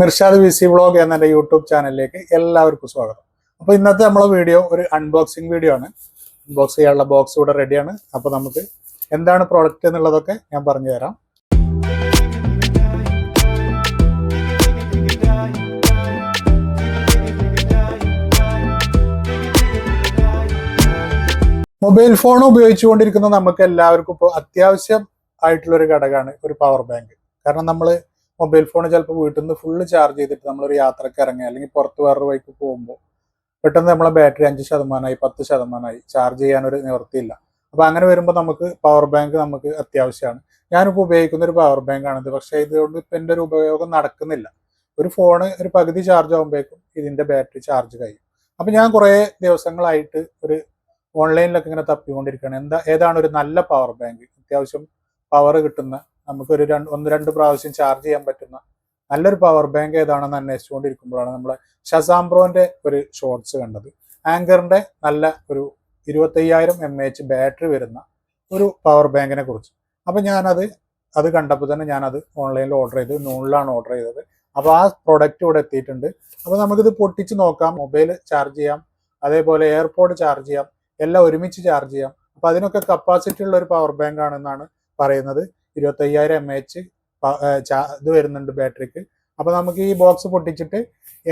Mirshad V C vlog എന്ന എന്റെ YouTube ചാനലിലേക്ക് എല്ലാവർക്കും സ്വാഗതം. അപ്പോൾ ഇന്നത്തെ നമ്മളെ വീഡിയോ ഒരു അൺബോക്സിങ് വീഡിയോ ആണ്. അൺബോക്സ് ചെയ്യാനുള്ള ബോക്സ് ഇവിടെ റെഡിയാണ് അപ്പോൾ നമുക്ക് എന്താണ് പ്രോഡക്റ്റ് എന്നുള്ളതൊക്കെ ഞാൻ പറഞ്ഞു തരാം. മൊബൈൽ ഫോൺ ഉപയോഗിച്ചുകൊണ്ടിരിക്കുന്ന നമുക്ക് എല്ലാവർക്കും ഇപ്പോൾ അത്യാവശ്യം ആയിട്ടുള്ള ഒരു ഘടകമാണ് ഒരു പവർ ബാങ്ക് കാരണം നമ്മൾ മൊബൈൽ ഫോൺ ചിലപ്പോൾ വീട്ടിൽ നിന്ന് ഫുള്ള് ചാർജ് ചെയ്തിട്ട് നമ്മളൊരു യാത്രയ്ക്ക് ഇറങ്ങി അല്ലെങ്കിൽ പുറത്ത് വേറൊരു വഴിക്ക് പോകുമ്പോൾ പെട്ടെന്ന് നമ്മളെ ബാറ്ററി അഞ്ച് ശതമാനമായി പത്ത് ശതമാനമായി ചാർജ് ചെയ്യാനൊരു നിവൃത്തിയില്ല. അപ്പോൾ അങ്ങനെ വരുമ്പോൾ നമുക്ക് പവർ ബാങ്ക് നമുക്ക് അത്യാവശ്യമാണ്. ഞാനിപ്പോൾ ഉപയോഗിക്കുന്ന ഒരു പവർ ബാങ്ക് ആണിത് പക്ഷേ ഇതുകൊണ്ട് ഇപ്പം എന്റെ ഒരു ഉപയോഗം നടക്കുന്നില്ല. ഒരു ഫോണ് ഒരു പകുതി ചാർജ് ആകുമ്പോഴേക്കും ഇതിന്റെ ബാറ്ററി ചാർജ് കഴിയും. അപ്പം ഞാൻ കുറേ ദിവസങ്ങളായിട്ട് ഒരു ഓൺലൈനിലൊക്കെ ഇങ്ങനെ തപ്പിക്കൊണ്ടിരിക്കുകയാണ്. എന്താ ഏതാണ് ഒരു നല്ല പവർ ബാങ്ക് അത്യാവശ്യം പവർ കിട്ടുന്ന നമുക്കൊരു രണ്ട് ഒന്ന് രണ്ട് പ്രാവശ്യം ചാർജ് ചെയ്യാൻ പറ്റുന്ന നല്ലൊരു പവർ ബാങ്ക് ഏതാണെന്ന് അന്വേഷിച്ചുകൊണ്ടിരിക്കുമ്പോഴാണ് നമ്മൾ ഷസാം പ്രോന്റെ ഒരു ഷോർട്സ് കണ്ടത്. ആങ്കറിന്റെ നല്ല ഒരു ഇരുപത്തയ്യായിരം എം എച്ച് ബാറ്ററി വരുന്ന ഒരു പവർ ബാങ്കിനെ കുറിച്ച്. അപ്പം ഞാനത് അത് കണ്ടപ്പോൾ തന്നെ ഞാനത് ഓൺലൈനിൽ ഓർഡർ ചെയ്തു നൂണിലാണ് ഓർഡർ ചെയ്തത്. അപ്പോൾ ആ പ്രോഡക്റ്റ് ഇവിടെ എത്തിയിട്ടുണ്ട്. അപ്പോൾ നമുക്കിത് പൊട്ടിച്ച് നോക്കാം. മൊബൈൽ ചാർജ് ചെയ്യാം. അതേപോലെ എയർപോർട്ട് ചാർജ് ചെയ്യാം. എല്ലാം ഒരുമിച്ച് ചാർജ് ചെയ്യാം. അപ്പോൾ അതിനൊക്കെ കപ്പാസിറ്റി ഉള്ള ഒരു പവർ ബാങ്ക് ആണെന്നാണ് പറയുന്നത്. ഇരുപത്തയ്യായിരം എം എച്ച് ഇത് വരുന്നുണ്ട് ബാറ്ററിക്ക്. അപ്പോൾ നമുക്ക് ഈ ബോക്സ് പൊട്ടിച്ചിട്ട്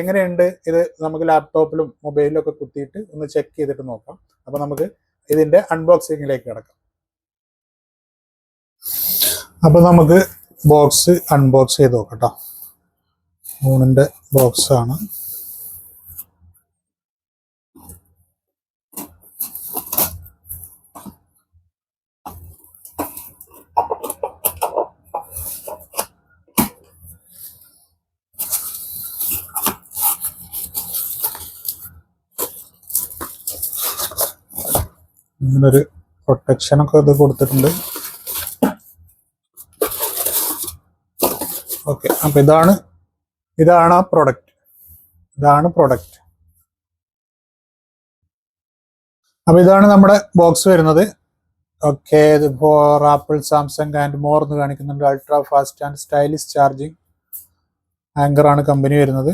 എങ്ങനെയുണ്ട് ഇത് നമുക്ക് ലാപ്ടോപ്പിലും മൊബൈലിലും ഒക്കെ കുത്തിയിട്ട് ഒന്ന് ചെക്ക് ചെയ്തിട്ട് നോക്കാം. അപ്പോൾ നമുക്ക് ഇതിന്റെ അൺബോക്സിങ്ങിലേക്ക് കിടക്കാം. അപ്പോൾ നമുക്ക് ബോക്സ് അൺബോക്സ് ചെയ്ത് നോക്കട്ടോ കേട്ടോ ഫോണിന്റെ ബോക്സ് ഇങ്ങനൊരു പ്രൊട്ടക്ഷൻ ഒക്കെ ഇത് കൊടുത്തിട്ടുണ്ട്. ഓക്കെ അപ്പൊ ഇതാണ് ഇതാണ് ആ പ്രൊഡക്റ്റ് ഇതാണ് പ്രൊഡക്റ്റ് അപ്പൊ ഇതാണ് നമ്മുടെ ബോക്സ് വരുന്നത്. ഓക്കെ ഇത് for Apple Samsung and more എന്ന് കാണിക്കുന്നുണ്ട്. Ultra fast and stylish charging Anker ആണ് കമ്പനി വരുന്നത്.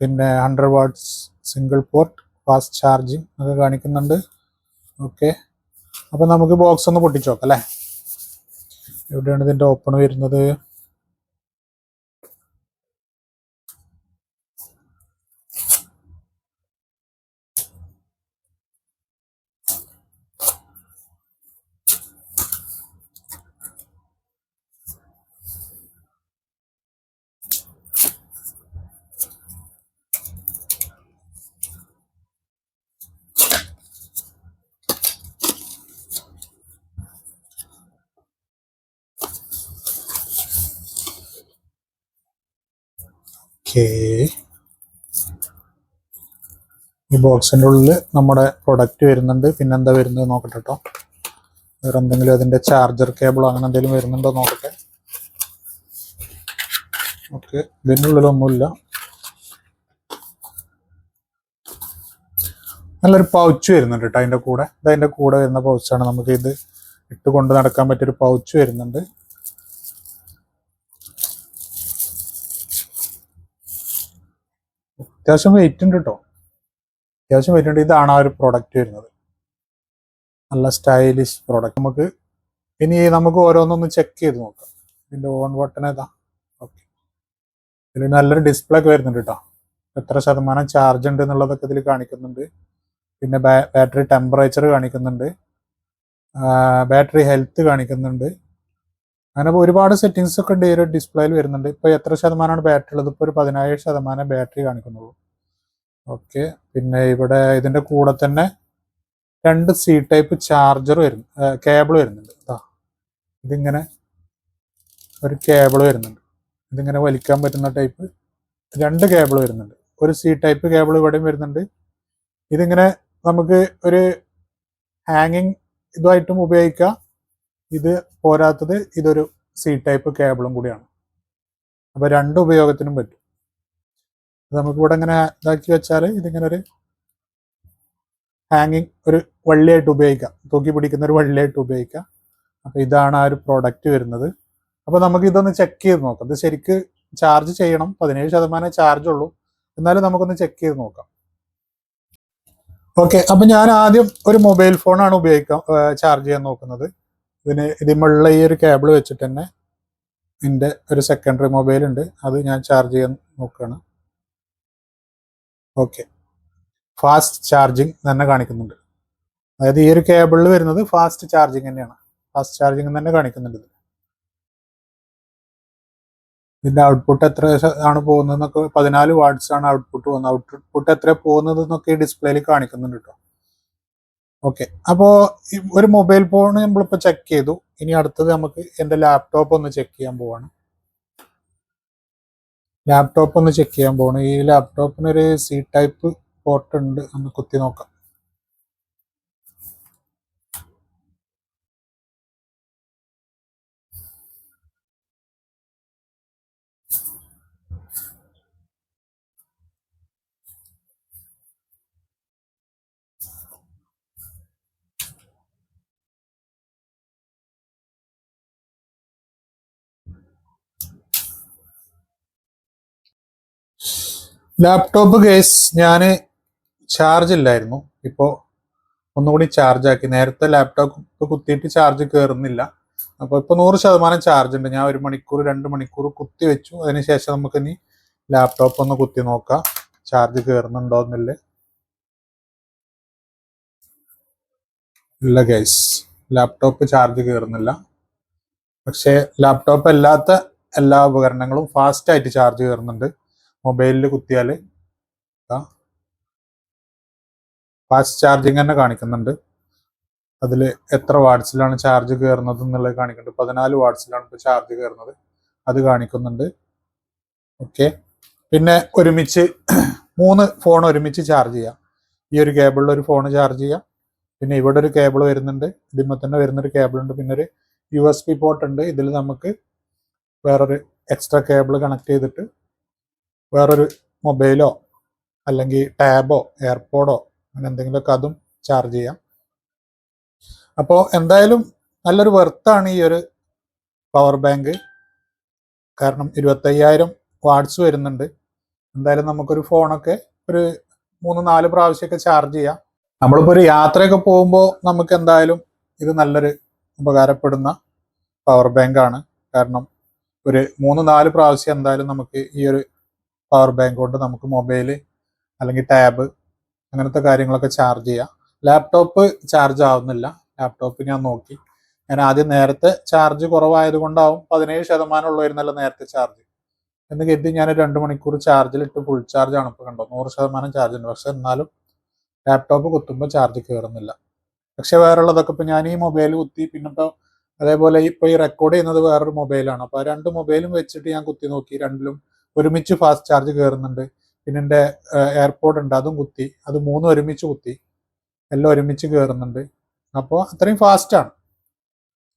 പിന്നെ hundred watts single port fast charging ഒക്കെ കാണിക്കുന്നുണ്ട്. ഓക്കെ അപ്പം നമുക്ക് ബോക്സ് ഒന്ന് പൊട്ടിച്ചു നോക്കാം അല്ലേ? എവിടെയാണ് ഇതിന്റെ ഓപ്പൺ വരുന്നത്? ഓക്കേ ഈ ബോക്സിന്റെ ഉള്ളിൽ നമ്മുടെ പ്രൊഡക്റ്റ് വരുന്നുണ്ട്. പിന്നെന്താ വരുന്നത് നോക്കട്ടെ കേട്ടോ വേറെ എന്തെങ്കിലും അതിന്റെ ചാർജർ കേബിളോ അങ്ങനെ എന്തെങ്കിലും വരുന്നുണ്ടോ നോക്കട്ടെ. ഓക്കെ ഇതിന്റെ ഉള്ളിലൊന്നുമില്ല. നല്ലൊരു പൗച്ച് വരുന്നുണ്ട് കേട്ടോ അതിന്റെ കൂടെ. ഇത് അതിന്റെ കൂടെ വരുന്ന പൗച്ചാണ് നമുക്ക് ഇത് ഇട്ട് കൊണ്ട് നടക്കാൻ പറ്റിയൊരു പൗച്ച് വരുന്നുണ്ട്. അത്യാവശ്യം വെയിറ്റ് ഉണ്ട് കേട്ടോ അത്യാവശ്യം വെയിറ്റ് ഉണ്ട്. ഇതാണ് ആ ഒരു പ്രൊഡക്റ്റ് വരുന്നത്. നല്ല സ്റ്റൈലിഷ് പ്രോഡക്റ്റ് നമുക്ക് ഇനി നമുക്ക് ഓരോന്നൊന്ന് ചെക്ക് ചെയ്ത് നോക്കാം. ഇതിന്റെ ഓൺ ബട്ടൺ ഏതാ? ഓക്കെ ഇതിൽ നല്ലൊരു ഡിസ്പ്ലേ ഒക്കെ വരുന്നുണ്ട് കേട്ടോ എത്ര ശതമാനം ചാർജ് ഉണ്ട് എന്നുള്ളതൊക്കെ ഇതിൽ കാണിക്കുന്നുണ്ട്. പിന്നെ ബാറ്ററി ടെമ്പറേച്ചർ കാണിക്കുന്നുണ്ട്. ബാറ്ററി ഹെൽത്ത് കാണിക്കുന്നുണ്ട്. അങ്ങനെ ഒരുപാട് സെറ്റിങ്സ് ഒക്കെ ഉണ്ട് ഈ ഒരു ഡിസ്പ്ലേയിൽ വരുന്നുണ്ട്. ഇപ്പോൾ എത്ര ശതമാനമാണ് ബാറ്ററി ഉള്ളത്? ഇപ്പോൾ ഒരു പതിനായിരം ശതമാനം ബാറ്ററി കാണിക്കുന്നുള്ളൂ. ഓക്കെ പിന്നെ ഇവിടെ ഇതിന്റെ കൂടെ തന്നെ രണ്ട് സി ടൈപ്പ് ചാർജർ വരും കേബിൾ വരുന്നുണ്ട് അതാ ഇതിങ്ങനെ ഒരു കേബിൾ വരുന്നുണ്ട്. ഇതിങ്ങനെ വലിക്കാൻ പറ്റുന്ന ടൈപ്പ് രണ്ട് കേബിൾ വരുന്നുണ്ട്. ഒരു സി ടൈപ്പ് കേബിൾ ഇവിടെയും വരുന്നുണ്ട്. ഇതിങ്ങനെ നമുക്ക് ഒരു ഹാങ്ങിങ് ഇതുമായിട്ടും ഉപയോഗിക്കാം. ഇത് പോരാത്തത് ഇതൊരു സി ടൈപ്പ് കേബിളും കൂടിയാണ്. അപ്പോൾ രണ്ട് ഉപയോഗത്തിനും പറ്റും. നമുക്കിവിടെ ഇങ്ങനെ ഇതാക്കി വെച്ചാൽ ഇതിങ്ങനെ ഒരു ഹാങ്ങിങ് ഒരു വള്ളിയായിട്ട് ഉപയോഗിക്കാം. തൂക്കി പിടിക്കുന്ന ഒരു വള്ളിയായിട്ട് ഉപയോഗിക്കാം. അപ്പോൾ ഇതാണ് ആ ഒരു പ്രോഡക്റ്റ് വരുന്നത്. അപ്പോൾ നമുക്ക് ഇതൊന്ന് ചെക്ക് ചെയ്ത് നോക്കാം. ഇത് ശരിക്ക് ചാർജ് ചെയ്യണം. പതിനേഴ് ശതമാനം ചാർജ് ഉള്ളൂ. എന്നാലും നമുക്കൊന്ന് ചെക്ക് ചെയ്ത് നോക്കാം. ഓക്കെ അപ്പം ഞാൻ ആദ്യം ഒരു മൊബൈൽ ഫോണാണ് ഉപയോഗിക്കാം ചാർജ് ചെയ്യാൻ നോക്കുന്നത്. ഇതിന് ഇതിമുള്ള ഈ ഒരു കേബിൾ വെച്ചിട്ട് തന്നെ എന്റെ ഒരു സെക്കൻഡറി മൊബൈൽ ഉണ്ട്. അത് ഞാൻ ചാർജ് ചെയ്യാൻ നോക്കുകയാണ് ഓക്കെ ഫാസ്റ്റ് ചാർജിങ് തന്നെ കാണിക്കുന്നുണ്ട്. അതായത് ഈ ഒരു കേബിളിൽ വരുന്നത് ഫാസ്റ്റ് ചാർജിങ് തന്നെയാണ്. ഫാസ്റ്റ് ചാർജിങ് തന്നെ കാണിക്കുന്നുണ്ട് ഇത്. ഇതിന്റെ ഔട്ട്പുട്ട് എത്ര ആണ് പോകുന്നതെന്നൊക്കെ പതിനാല് വാട്ട്സ് ആണ് ഔട്ട്പുട്ട് പോകുന്നത്. ഔട്ട്പുട്ട് എത്ര പോകുന്നതെന്നൊക്കെ ഈ ഡിസ്പ്ലേയിൽ കാണിക്കുന്നുണ്ട് കേട്ടോ ഓക്കെ അപ്പോൾ ഒരു മൊബൈൽ ഫോൺ നമ്മളിപ്പോൾ ചെക്ക് ചെയ്തു. ഇനി അടുത്തത് നമുക്ക് എന്റെ ലാപ്ടോപ്പ് ഒന്ന് ചെക്ക് ചെയ്യാൻ പോവാണ്. ലാപ്ടോപ്പ് ഒന്ന് ചെക്ക് ചെയ്യാൻ പോവാണ്. ഈ ലാപ്ടോപ്പിനൊരു സി ടൈപ്പ് പോർട്ട് ഉണ്ട്. ഒന്ന് കുത്തി നോക്കാം. ലാപ്ടോപ്പ് കേസ് ഞാൻ ചാർജ് ഇല്ലായിരുന്നു. ഇപ്പോൾ ഒന്നുകൂടി ചാർജ് ആക്കി. നേരത്തെ ലാപ്ടോപ്പ് കുത്തിയിട്ട് ചാർജ് കയറുന്നില്ല അപ്പോൾ ഇപ്പോൾ നൂറ് ശതമാനം ചാർജ് ഉണ്ട്. ഞാൻ ഒരു മണിക്കൂർ രണ്ട് മണിക്കൂർ കുത്തി വെച്ചു. അതിനുശേഷം നമുക്ക് ഇനി ലാപ്ടോപ്പ് ഒന്ന് കുത്തി നോക്കാം. ചാർജ് കയറുന്നുണ്ടോ എന്നില്ല. ഇല്ല ഗൈസ് ലാപ്ടോപ്പ് ചാർജ് കയറുന്നില്ല പക്ഷേ ലാപ്ടോപ്പ് അല്ലാത്ത എല്ലാ ഉപകരണങ്ങളും ഫാസ്റ്റായിട്ട് ചാർജ് കയറുന്നുണ്ട് മൊബൈലിൽ കുത്തിയാൽ ഫാസ്റ്റ് ചാർജിങ് തന്നെ കാണിക്കുന്നുണ്ട്. അതിൽ എത്ര വാട്സിലാണ് ചാർജ് കയറുന്നത് എന്നുള്ളത് കാണിക്കുന്നുണ്ട്. പതിനാല് വാട്സിലാണ് ഇപ്പോൾ ചാർജ് കയറുന്നത് അത് കാണിക്കുന്നുണ്ട്. ഓക്കെ പിന്നെ ഒരുമിച്ച് മൂന്ന് ഫോൺ ഒരുമിച്ച് ചാർജ് ചെയ്യാം. ഈ ഒരു കേബിളിൽ ഒരു ഫോൺ ചാർജ് ചെയ്യാം. പിന്നെ ഇവിടെ ഒരു കേബിൾ വരുന്നുണ്ട്. ഇതിമ്മ തന്നെ വരുന്നൊരു കേബിളുണ്ട് പിന്നെ ഒരു യു എസ് പി പോർട്ട് ഉണ്ട്. ഇതിൽ നമുക്ക് വേറൊരു എക്സ്ട്രാ കേബിൾ കണക്ട് ചെയ്തിട്ട് വേറൊരു മൊബൈലോ അല്ലെങ്കിൽ ടാബോ എയർപോഡോ അങ്ങനെ എന്തെങ്കിലുമൊക്കെ അതും ചാർജ് ചെയ്യാം. അപ്പോൾ എന്തായാലും നല്ലൊരു വെർത്താണ് ഈ ഒരു പവർ ബാങ്ക് കാരണം ഇരുപത്തയ്യായിരം വാട്സ് വരുന്നുണ്ട്. എന്തായാലും നമുക്കൊരു ഫോണൊക്കെ ഒരു മൂന്ന് നാല് പ്രാവശ്യമൊക്കെ ചാർജ് ചെയ്യാം. നമ്മളിപ്പോൾ ഒരു യാത്രയൊക്കെ പോകുമ്പോൾ നമുക്ക് എന്തായാലും ഇത് നല്ലൊരു ഉപകാരപ്പെടുന്ന പവർ ബാങ്കാണ് കാരണം ഒരു മൂന്ന് നാല് പ്രാവശ്യം എന്തായാലും നമുക്ക് ഈ ഒരു പവർ ബാങ്ക് കൊണ്ട് നമുക്ക് മൊബൈൽ അല്ലെങ്കിൽ ടാബ് അങ്ങനത്തെ കാര്യങ്ങളൊക്കെ ചാർജ് ചെയ്യാം. ലാപ്ടോപ്പ് ചാർജ് ആവുന്നില്ല. ലാപ്ടോപ്പ് ഞാൻ നോക്കി. ഞാൻ ആദ്യം നേരത്തെ ചാർജ് കുറവായത് കൊണ്ടാവും പതിനേഴ് ശതമാനം ഉള്ളായിരുന്നല്ലോ നേരത്തെ ചാർജ് എന്ന് കരുതി ഞാൻ രണ്ട് മണിക്കൂർ ചാർജിലിട്ട് ഫുൾ ചാർജ് ആണ് ഇപ്പോൾ കണ്ടോ നൂറ് ശതമാനം ചാർജ് ഉണ്ട്. പക്ഷെ എന്നാലും ലാപ്ടോപ്പ് കുത്തുമ്പോൾ ചാർജ് കയറുന്നില്ല പക്ഷെ വേറുള്ളതൊക്കെ ഇപ്പോൾ ഞാൻ ഈ മൊബൈൽ കുത്തി. പിന്നെ ഇപ്പോൾ അതേപോലെ ഇപ്പോൾ ഈ റെക്കോർഡ് ചെയ്യുന്നത് വേറൊരു മൊബൈലാണ് അപ്പോൾ ആ രണ്ട് മൊബൈലും വെച്ചിട്ട് ഞാൻ കുത്തി നോക്കി. രണ്ടിലും ഒരുമിച്ച് ഫാസ്റ്റ് ചാർജ് കയറുന്നുണ്ട് പിന്നെ എന്റെ എയർപോർട്ട് ഉണ്ട് അതും കുത്തി. അത് മൂന്നും ഒരുമിച്ച് കുത്തി. എല്ലാം ഒരുമിച്ച് കയറുന്നുണ്ട് അപ്പോൾ അത്രയും ഫാസ്റ്റാണ്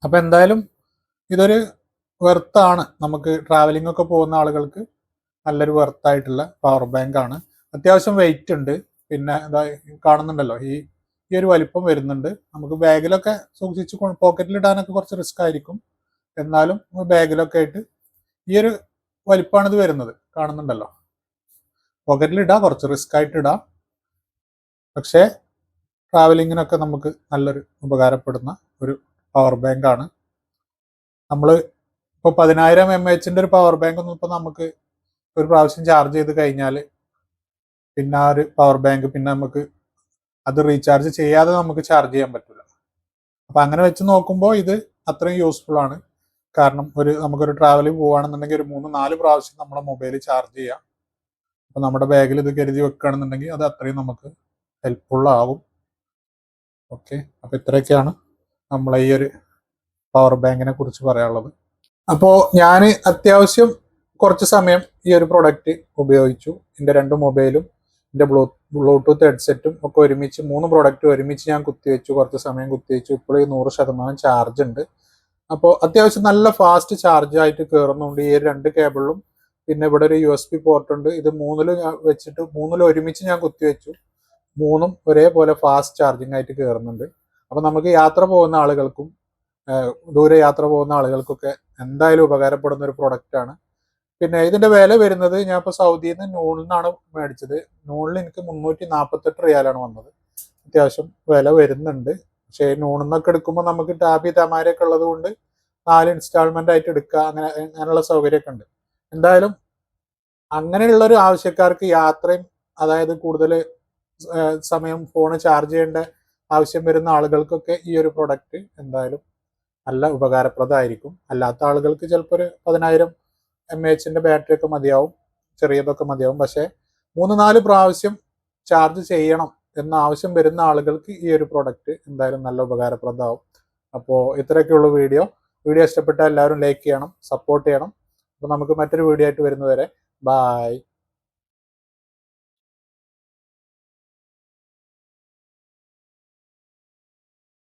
അപ്പോൾ എന്തായാലും ഇതൊരു വെർത്താണ് നമുക്ക് ട്രാവലിംഗ് ഒക്കെ പോകുന്ന ആളുകൾക്ക് നല്ലൊരു വെർത്തായിട്ടുള്ള പവർ ബാങ്ക് ആണ്. അത്യാവശ്യം വെയിറ്റ് ഉണ്ട്. പിന്നെ എന്താ കാണുന്നുണ്ടല്ലോ ഈ ഈ ഒരു വലിപ്പം വരുന്നുണ്ട്. നമുക്ക് ബാഗിലൊക്കെ സൂക്ഷിച്ച് പോക്കറ്റിൽ ഇടാനൊക്കെ കുറച്ച് റിസ്ക് ആയിരിക്കും. എന്നാലും ബാഗിലൊക്കെ ആയിട്ട് ഈ ഒരു വലിപ്പമാണ് ഇത് വരുന്നത്. കാണുന്നുണ്ടല്ലോ. പോക്കറ്റിൽ ഇടാം കുറച്ച് റിസ്ക് ആയിട്ട് ഇടാം. പക്ഷേ ട്രാവലിങ്ങിനൊക്കെ നമുക്ക് നല്ലൊരു ഉപകാരപ്പെടുന്ന ഒരു പവർ ബാങ്ക് ആണ്. നമ്മൾ ഇപ്പോൾ പതിനായിരം എം എച്ചിന്റെ ഒരു പവർ ബാങ്ക് ഒന്നും ഇപ്പോൾ നമുക്ക് ഒരു പ്രാവശ്യം ചാർജ് ചെയ്ത് കഴിഞ്ഞാൽ പിന്നെ ആ ഒരു പവർ ബാങ്ക് പിന്നെ നമുക്ക് അത് റീചാർജ് ചെയ്യാതെ നമുക്ക് ചാർജ് ചെയ്യാൻ പറ്റില്ല അപ്പം അങ്ങനെ വെച്ച് നോക്കുമ്പോൾ ഇത് അത്രയും യൂസ്ഫുൾ ആണ്. കാരണം ഒരു നമുക്കൊരു ട്രാവലിൽ പോവുകയാണെന്നുണ്ടെങ്കിൽ ഒരു മൂന്ന് നാല് പ്രാവശ്യം നമ്മുടെ മൊബൈൽ ചാർജ് ചെയ്യാം. അപ്പോൾ നമ്മുടെ ബാഗിൽ ഇത് കരുതി വെക്കുകയാണെന്നുണ്ടെങ്കിൽ അത് അത്രയും നമുക്ക് ഹെൽപ്ഫുൾ ഓക്കെ അപ്പോൾ ഇത്രയൊക്കെയാണ് നമ്മളെ ഈ ഒരു പവർ ബാങ്കിനെ കുറിച്ച് പറയാനുള്ളത്. അപ്പോൾ ഞാൻ അത്യാവശ്യം കുറച്ച് സമയം ഈ ഒരു പ്രൊഡക്റ്റ് ഉപയോഗിച്ചു. എന്റെ രണ്ട് മൊബൈലും എന്റെ ബ്ലൂ ബ്ലൂടൂത്ത് ഹെഡ്സെറ്റും ഒക്കെ ഒരുമിച്ച് മൂന്ന് പ്രോഡക്റ്റ് ഒരുമിച്ച് ഞാൻ കുത്തിവെച്ചു. കുറച്ച് സമയം കുത്തിവെച്ചു. ഇപ്പോഴും നൂറ് ശതമാനം ചാർജ് ഉണ്ട്. അപ്പോൾ അത്യാവശ്യം നല്ല ഫാസ്റ്റ് ചാർജ് ആയിട്ട് കയറുന്നുണ്ട് ഈ രണ്ട് കേബിളും പിന്നെ ഇവിടെ ഒരു യു എസ് പി പോർട്ട് ഉണ്ട്. ഇത് മൂന്നിലും വെച്ചിട്ട് മൂന്നിലും ഒരുമിച്ച് ഞാൻ കുത്തിവെച്ചു മൂന്നും ഒരേപോലെ ഫാസ്റ്റ് ചാർജിങ് ആയിട്ട് കയറുന്നുണ്ട് അപ്പോൾ നമുക്ക് യാത്ര പോകുന്ന ആളുകൾക്കും ദൂരെ യാത്ര പോകുന്ന ആളുകൾക്കൊക്കെ എന്തായാലും ഉപകാരപ്പെടുന്ന ഒരു പ്രൊഡക്റ്റ് ആണ്. പിന്നെ ഇതിന്റെ വില വരുന്നത് ഞാൻ ഇപ്പോൾ സൗദിയിൽ നിന്ന് നൂളിൽ നിന്നാണ് മേടിച്ചത്. നൂളിൽ എനിക്ക് മുന്നൂറ്റി നാൽപ്പത്തെട്ട് റിയാലാണ് വന്നത്. അത്യാവശ്യം വില വരുന്നുണ്ട്. പക്ഷേ നൂണെന്നൊക്കെ എടുക്കുമ്പോൾ നമുക്ക് ടാബി തമാരൊക്കെ ഉള്ളത് കൊണ്ട് നാല് ഇൻസ്റ്റാൾമെന്റ് ആയിട്ട് എടുക്കുക അങ്ങനെ അങ്ങനെയുള്ള സൗകര്യമൊക്കെ ഉണ്ട്. എന്തായാലും അങ്ങനെയുള്ള ഒരു ആവശ്യക്കാർക്ക് യാത്രയും അതായത് കൂടുതൽ സമയം ഫോൺ ചാർജ് ചെയ്യേണ്ട ആവശ്യം വരുന്ന ആളുകൾക്കൊക്കെ ഈ ഒരു പ്രൊഡക്റ്റ് എന്തായാലും നല്ല ഉപകാരപ്രദമായിരിക്കും. അല്ലാത്ത ആളുകൾക്ക് ചിലപ്പോൾ ഒരു പതിനായിരം എം എച്ചിന്റെ ബാറ്ററി ഒക്കെ മതിയാവും ചെറിയതൊക്കെ മതിയാവും. പക്ഷേ മൂന്ന് നാല് പ്രാവശ്യം ചാർജ് ചെയ്യണം എന്ന ആവശ്യം വരുന്ന ആളുകൾക്ക് ഈ ഒരു പ്രൊഡക്റ്റ് എന്തായാലും നല്ല ഉപകാരപ്രദമാവും. അപ്പോൾ ഇത്രയൊക്കെയുള്ള വീഡിയോ വീഡിയോ ഇഷ്ടപ്പെട്ടാൽ എല്ലാവരും ലൈക്ക് ചെയ്യണം സപ്പോർട്ട് ചെയ്യണം. അപ്പോൾ നമുക്ക് മറ്റൊരു വീഡിയോ ആയിട്ട് വരുന്നവരെ ബായ്